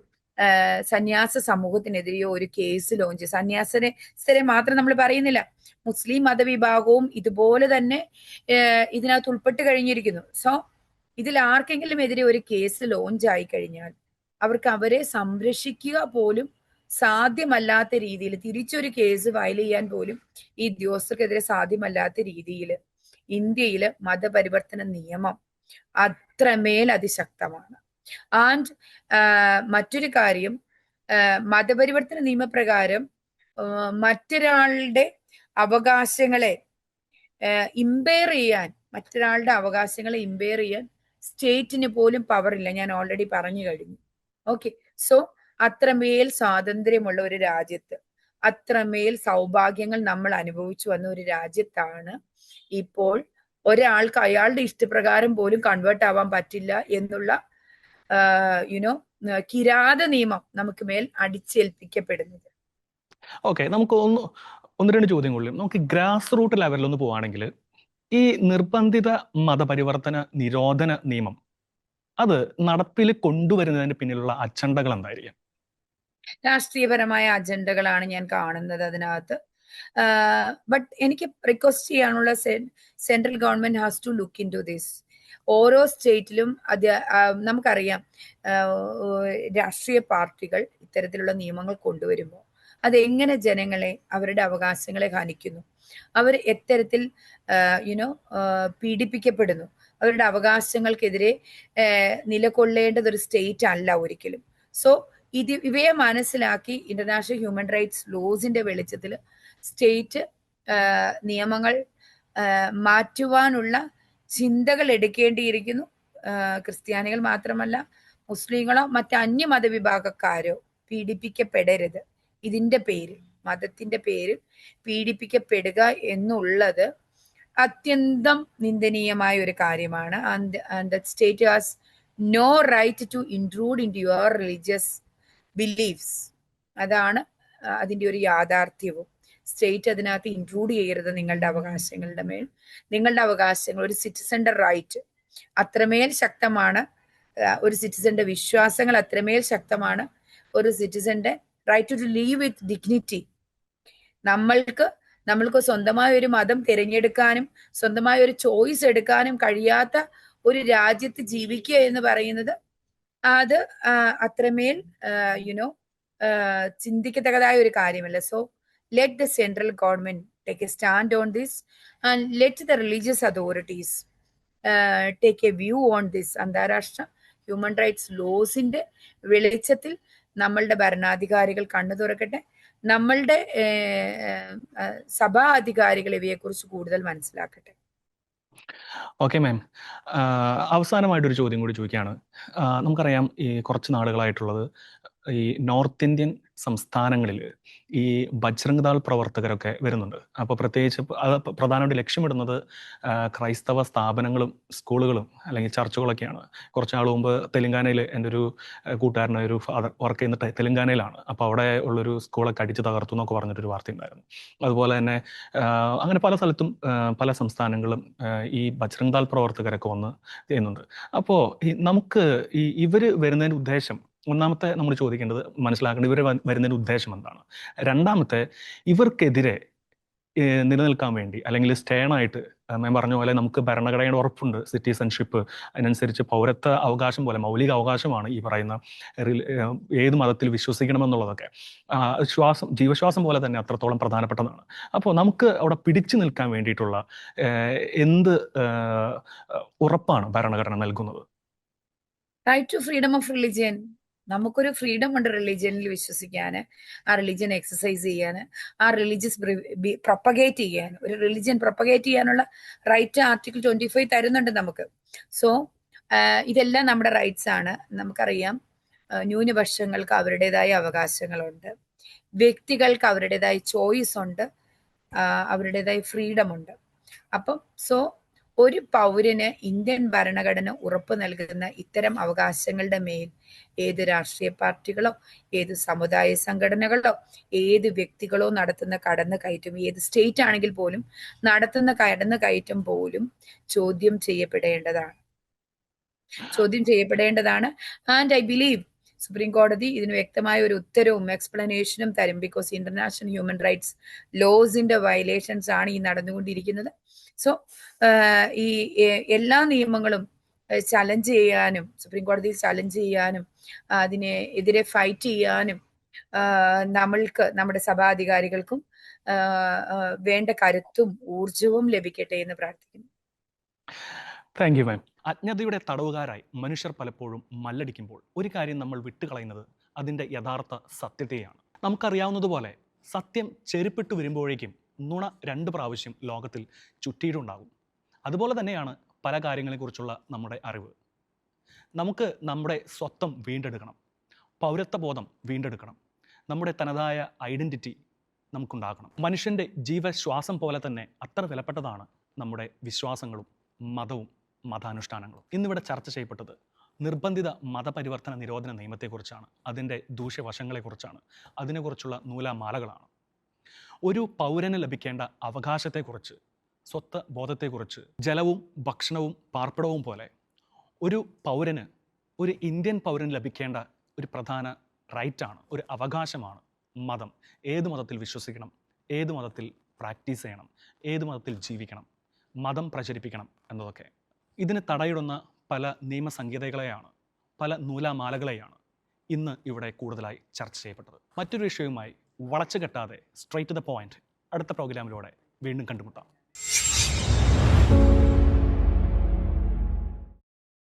B: സന്യാസ സമൂഹത്തിനെതിരെയോ ഒരു കേസ് ലോഞ്ച് സന്യാസനെ സ്ഥിരം മാത്രം നമ്മൾ പറയുന്നില്ല. മുസ്ലിം മതവിഭാഗവും ഇതുപോലെ തന്നെ ഇതിനകത്ത് ഉൾപ്പെട്ട് കഴിഞ്ഞിരിക്കുന്നു. സോ ഇതിൽ ആർക്കെങ്കിലും എതിരെ ഒരു കേസ് ലോഞ്ച് ആയി കഴിഞ്ഞാൽ അവർക്ക് അവരെ സംരക്ഷിക്കുക പോലും സാധ്യമല്ലാത്ത രീതിയിൽ തിരിച്ചൊരു കേസ് ഫയൽ ചെയ്യാൻ പോലും ഈ ഉദ്യോഗസ്ഥർക്കെതിരെ സാധ്യമല്ലാത്ത രീതിയിൽ ഇന്ത്യയിൽ മതപരിവർത്തന നിയമം അത്രമേൽ അതിശക്തമാണ്. ആൻഡ് മറ്റൊരു കാര്യം മതപരിവർത്തന നിയമപ്രകാരം മറ്റൊരാളുടെ അവകാശങ്ങളെ ഇമ്പയർ ചെയ്യാൻ മറ്റൊരാളുടെ അവകാശങ്ങളെ ഇമ്പയർ ചെയ്യാൻ സ്റ്റേറ്റിന് പോലും പവർ ഇല്ല. ഞാൻ ഓൾറെഡി പറഞ്ഞു കഴിഞ്ഞു. ഓക്കെ സോ അത്രമേൽ സ്വാതന്ത്ര്യമുള്ള ഒരു രാജ്യത്ത് അത്രമേൽ സൗഭാഗ്യങ്ങൾ നമ്മൾ അനുഭവിച്ചു വന്ന ഒരു രാജ്യത്താണ് ഇപ്പോൾ ഒരാൾക്ക് അയാളുടെ ഇഷ്ടപ്രകാരം പോലും കൺവേർട്ട് ആവാൻ പറ്റില്ല എന്നുള്ള യുനോ കിരാത നിയമം നമുക്ക് മേൽ അടിച്ചേൽപ്പിക്കപ്പെടുന്നത്.
A: ഓക്കെ നമുക്ക് ഒന്ന് ഒന്ന് രണ്ട് ചോദ്യങ്ങളിലും നമുക്ക് ഗ്രാസ് റൂട്ട് ലെവലിൽ ഒന്ന് പോവാണെങ്കിൽ ഈ നിർബന്ധിത മതപരിവർത്തന നിരോധന നിയമം അത് നടപ്പിൽ കൊണ്ടുവരുന്നതിന് പിന്നിലുള്ള അജണ്ടകൾ എന്തായിരിക്കും?
B: രാഷ്ട്രീയപരമായ അജണ്ടകളാണ് ഞാൻ കാണുന്നത് അതിനകത്ത്. ബട്ട് എനിക്ക് റിക്വസ്റ്റ് ചെയ്യാനുള്ള central government has to look into this ഓരോ സ്റ്റേറ്റിലും അത് ആ, നമുക്കറിയാം ആ, രാഷ്ട്രീയ പാർട്ടികൾ ഇത്തരത്തിലുള്ള നിയമങ്ങൾ കൊണ്ടുവരുമ്പോൾ അതെങ്ങനെ ജനങ്ങളെ അവരുടെ അവകാശങ്ങളെ ഹനിക്കുന്നു. അവർ എത്തരത്തിൽ യുനോ പീഡിപ്പിക്കപ്പെടുന്നു. അവരുടെ അവകാശങ്ങൾക്കെതിരെ നിലകൊള്ളേണ്ടതൊരു സ്റ്റേറ്റ് അല്ല ഒരിക്കലും. സോ ഇത് ഇവയെ മനസ്സിലാക്കി ഇന്റർനാഷണൽ ഹ്യൂമൻ റൈറ്റ്സ് ലോസിന്റെ വെളിച്ചത്തിൽ സ്റ്റേറ്റ് നിയമങ്ങൾ മാറ്റുവാനുള്ള ചിന്തകൾ എടുക്കേണ്ടിയിരിക്കുന്നു. ക്രിസ്ത്യാനികൾ മാത്രമല്ല മുസ്ലിങ്ങളോ മറ്റ് അന്യമത വിഭാഗക്കാരോ പീഡിപ്പിക്കപ്പെടരുത്. ഇതിന്റെ പേരിൽ മതത്തിന്റെ പേരിൽ പീഡിപ്പിക്കപ്പെടുക എന്നുള്ളത് അത്യന്തം നിന്ദനീയമായ ഒരു കാര്യമാണ്. And state has no right to include in your religious beliefs അതാണ് അതിന്റെ ഒരു യാഥാർത്ഥ്യവും. സ്റ്റേറ്റ് അതിനകത്ത് ഇൻക്ലൂഡ് ചെയ്യരുത് നിങ്ങളുടെ അവകാശങ്ങളുടെ മേൽ. നിങ്ങളുടെ അവകാശങ്ങൾ ഒരു സിറ്റിസന്റെ റൈറ്റ് അത്രമേൽ ശക്തമാണ് ഒരു സിറ്റിസന്റെ വിശ്വാസങ്ങൾ അത്രമേൽ ശക്തമാണ് ഒരു സിറ്റിസന്റെ right to live with dignity നമ്മൾക്ക് നമ്മൾക്ക് സ്വന്തമായ ഒരു മതം തിരഞ്ഞെടുക്കാനും സ്വന്തമായ ഒരു ചോയ്സ് എടുക്കാനും കഴിയാത്ത ഒരു രാജ്യത്ത് ജീവിക്കുക എന്ന് പറയുന്നത് അത് അത്രമേൽ യുനോ ചിന്തിക്കത്തക്കതായ ഒരു കാര്യമല്ല. So let the central government take a stand on this and let the religious authorities take a view on this അന്താരാഷ്ട്ര ഹ്യൂമൻ റൈറ്റ്സ് ലോസിന്റെ വെളിച്ചത്തിൽ നമ്മളുടെ ഭരണാധികാരികൾ കണ്ണു തുറക്കട്ടെ. നമ്മളുടെ സഭാ അധികാരികൾ ഇവയെക്കുറിച്ച് കൂടുതൽ മനസ്സിലാക്കട്ടെ.
A: ഓക്കെ മാം അവസാനമായിട്ടൊരു ചോദ്യം കൂടി ചോദിക്കുകയാണ് നമുക്കറിയാം ഈ കുറച്ച് നാളുകളായിട്ടുള്ളത് ഈ നോർത്ത് ഇന്ത്യൻ സംസ്ഥാനങ്ങളിൽ ഈ ബജ്രംഗ് ദാൾ പ്രവർത്തകരൊക്കെ വരുന്നുണ്ട്. അപ്പോൾ പ്രത്യേകിച്ച് അത് പ്രധാനമായിട്ട് ലക്ഷ്യമിടുന്നത് ക്രൈസ്തവ സ്ഥാപനങ്ങളും സ്കൂളുകളും അല്ലെങ്കിൽ ചർച്ചുകളൊക്കെയാണ്. കുറച്ച് നാൾ മുമ്പ് തെലങ്കാനയിൽ എന്റെ ഒരു കൂട്ടുകാരന്റെ ഒരു ഫാദർ വർക്ക് ചെയ്യുന്ന തെലുങ്കാനയിലാണ്. അപ്പോൾ അവിടെ ഉള്ളൊരു സ്കൂളൊക്കെ അടിച്ച് തകർത്തു എന്നൊക്കെ പറഞ്ഞിട്ടൊരു വാർത്ത ഉണ്ടായിരുന്നു അതുപോലെ തന്നെ അങ്ങനെ പല സ്ഥലത്തും പല സംസ്ഥാനങ്ങളും ഈ ബജ്രംഗ് പ്രവർത്തകരൊക്കെ വന്ന് ചെയ്യുന്നുണ്ട്. അപ്പോൾ നമുക്ക് ഈ ഇവർ വരുന്നതിന്റെ ഉദ്ദേശം ഒന്നാമത്തെ നമ്മൾ ചോദിക്കേണ്ടത് മനസ്സിലാക്കേണ്ടത് ഇവർ വരുന്നതിന്റെ ഉദ്ദേശം എന്താണ്? രണ്ടാമത്തെ ഇവർക്കെതിരെ നിലനിൽക്കാൻ വേണ്ടി അല്ലെങ്കിൽ സ്റ്റേണായിട്ട് ഞാൻ പറഞ്ഞ പോലെ നമുക്ക് ഭരണഘടനയുടെ ഉറപ്പുണ്ട് സിറ്റിസൺഷിപ്പ് അതിനനുസരിച്ച് പൗരത്വ അവകാശം പോലെ മൗലിക അവകാശമാണ് ഈ പറയുന്ന ഏത് മതത്തിൽ വിശ്വസിക്കണമെന്നുള്ളതൊക്കെ. ശ്വാസം ജീവശ്വാസം പോലെ തന്നെ അത്രത്തോളം പ്രധാനപ്പെട്ടതാണ്. അപ്പോൾ നമുക്ക് അവിടെ പിടിച്ചു നിൽക്കാൻ വേണ്ടിയിട്ടുള്ള എന്ത് ഉറപ്പാണ് ഭരണഘടന നൽകുന്നത്?
B: Right to freedom of religion നമുക്കൊരു ഫ്രീഡം ഉണ്ട് റിലീജിയനിൽ വിശ്വസിക്കാൻ ആ റിലീജിയൻ എക്സസൈസ് ചെയ്യാൻ ആ റിലിജിയസ് പ്രൊപ്പഗേറ്റ് ചെയ്യാൻ ഒരു റിലീജിയൻ പ്രൊപ്പഗേറ്റ് ചെയ്യാനുള്ള റൈറ്റ് ആർട്ടിക്കിൾ ട്വന്റി ഫൈവ് തരുന്നുണ്ട് നമുക്ക്. സോ ഇതെല്ലാം നമ്മുടെ റൈറ്റ്സ് ആണ്. നമുക്കറിയാം ന്യൂനപക്ഷങ്ങൾക്ക് അവരുടേതായ അവകാശങ്ങളുണ്ട്. വ്യക്തികൾക്ക് അവരുടേതായ ചോയ്സ് ഉണ്ട്. അവരുടേതായ ഫ്രീഡം ഉണ്ട്. അപ്പം സോ ഒരു പൗരന് ഇന്ത്യൻ ഭരണഘടന ഉറപ്പു നൽകുന്ന ഇത്തരം അവകാശങ്ങളുടെ മേൽ ഏത് രാഷ്ട്രീയ പാർട്ടികളോ ഏത് സമുദായ സംഘടനകളോ ഏത് വ്യക്തികളോ നടത്തുന്ന കടന്നു കയറ്റം ഏത് സ്റ്റേറ്റ് ആണെങ്കിൽ പോലും നടത്തുന്ന കടന്നു കയറ്റം പോലും ചോദ്യം ചെയ്യപ്പെടേണ്ടതാണ്. ചോദ്യം ചെയ്യപ്പെടേണ്ടതാണ്. ആൻഡ് ഐ ബിലീവ് സുപ്രീം കോടതി ഇതിന് വ്യക്തമായ ഒരു ഉത്തരവും എക്സ്പ്ലനേഷനും തരും ബിക്കോസ് ഇന്റർനാഷണൽ ഹ്യൂമൻ റൈറ്റ്സ് ലോസിന്റെ വയലേഷൻസ് ആണ് ഈ നടന്നുകൊണ്ടിരിക്കുന്നത്. സോ ഈ എല്ലാ നിയമങ്ങളും ചലഞ്ച് ചെയ്യാനും സുപ്രീം കോടതിയിൽ ചലഞ്ച് ചെയ്യാനും അതിനെ എതിരെ ഫൈറ്റ് ചെയ്യാനും നമ്മൾക്ക് നമ്മുടെ സഭാധികാരികൾക്കും വേണ്ട കരുത്തും ഊർജവും ലഭിക്കട്ടെ എന്ന് പ്രാർത്ഥിക്കുന്നു.
A: താങ്ക് യു മാം അജ്ഞതയുടെ തടവുകാരായി മനുഷ്യർ പലപ്പോഴും മല്ലടിക്കുമ്പോൾ ഒരു കാര്യം നമ്മൾ വിട്ടുകളയുന്നത് അതിന്റെ യഥാർത്ഥ സത്യതയാണ് നമുക്കറിയാവുന്നതുപോലെ സത്യം ചെരുപ്പിട്ട് വരുമ്പോഴേക്കും നുണ രണ്ട് പ്രാവശ്യം ലോകത്തിൽ ചുറ്റിയിട്ടുണ്ടാകും. അതുപോലെ തന്നെയാണ് പല കാര്യങ്ങളെക്കുറിച്ചുള്ള നമ്മുടെ അറിവ്. നമുക്ക് നമ്മുടെ സ്വത്വം വീണ്ടെടുക്കണം. പൗരത്വബോധം വീണ്ടെടുക്കണം. നമ്മുടെ തനതായ ഐഡന്റിറ്റി നമുക്കുണ്ടാക്കണം മനുഷ്യന്റെ ജീവശ്വാസം പോലെ തന്നെ അത്ര വിലപ്പെട്ടതാണ് നമ്മുടെ വിശ്വാസങ്ങളും മതവും മതാനുഷ്ഠാനങ്ങളും. ഇന്നിവിടെ ചർച്ച ചെയ്യപ്പെട്ടത് നിർബന്ധിത മതപരിവർത്തന നിരോധന നിയമത്തെക്കുറിച്ചാണ്. അതിന്റെ ദൂഷ്യവശങ്ങളെക്കുറിച്ചാണ്. അതിനെക്കുറിച്ചുള്ള നൂലാമാലകളാണ്. ഒരു പൗരന് ലഭിക്കേണ്ട അവകാശത്തെക്കുറിച്ച് സ്വത്ത് ബോധത്തെക്കുറിച്ച് ജലവും ഭക്ഷണവും പാർപ്പിടവും പോലെ ഒരു പൗരന് ഒരു ഇന്ത്യൻ പൗരന് ലഭിക്കേണ്ട ഒരു പ്രധാന റൈറ്റാണ് ഒരു അവകാശമാണ് മതം. ഏത് മതത്തിൽ വിശ്വസിക്കണം ഏത് മതത്തിൽ പ്രാക്ടീസ് ചെയ്യണം ഏത് മതത്തിൽ ജീവിക്കണം മതം പ്രചരിപ്പിക്കണം എന്നതൊക്കെ. ഇതിന് തടയിടുന്ന പല നിയമസംഹിതകളെയാണ് പല നൂലാമാലകളെയാണ് ഇന്ന് ഇവിടെ കൂടുതലായി ചർച്ച ചെയ്യപ്പെട്ടത്. മറ്റൊരു വിഷയവുമായി വളച്ചു കെട്ടാതെ സ്ട്രൈറ്റ് ടു ദ പോയിന്റ് അടുത്ത പ്രോഗ്രാമിലൂടെ വീണ്ടും കണ്ടുമുട്ടാം.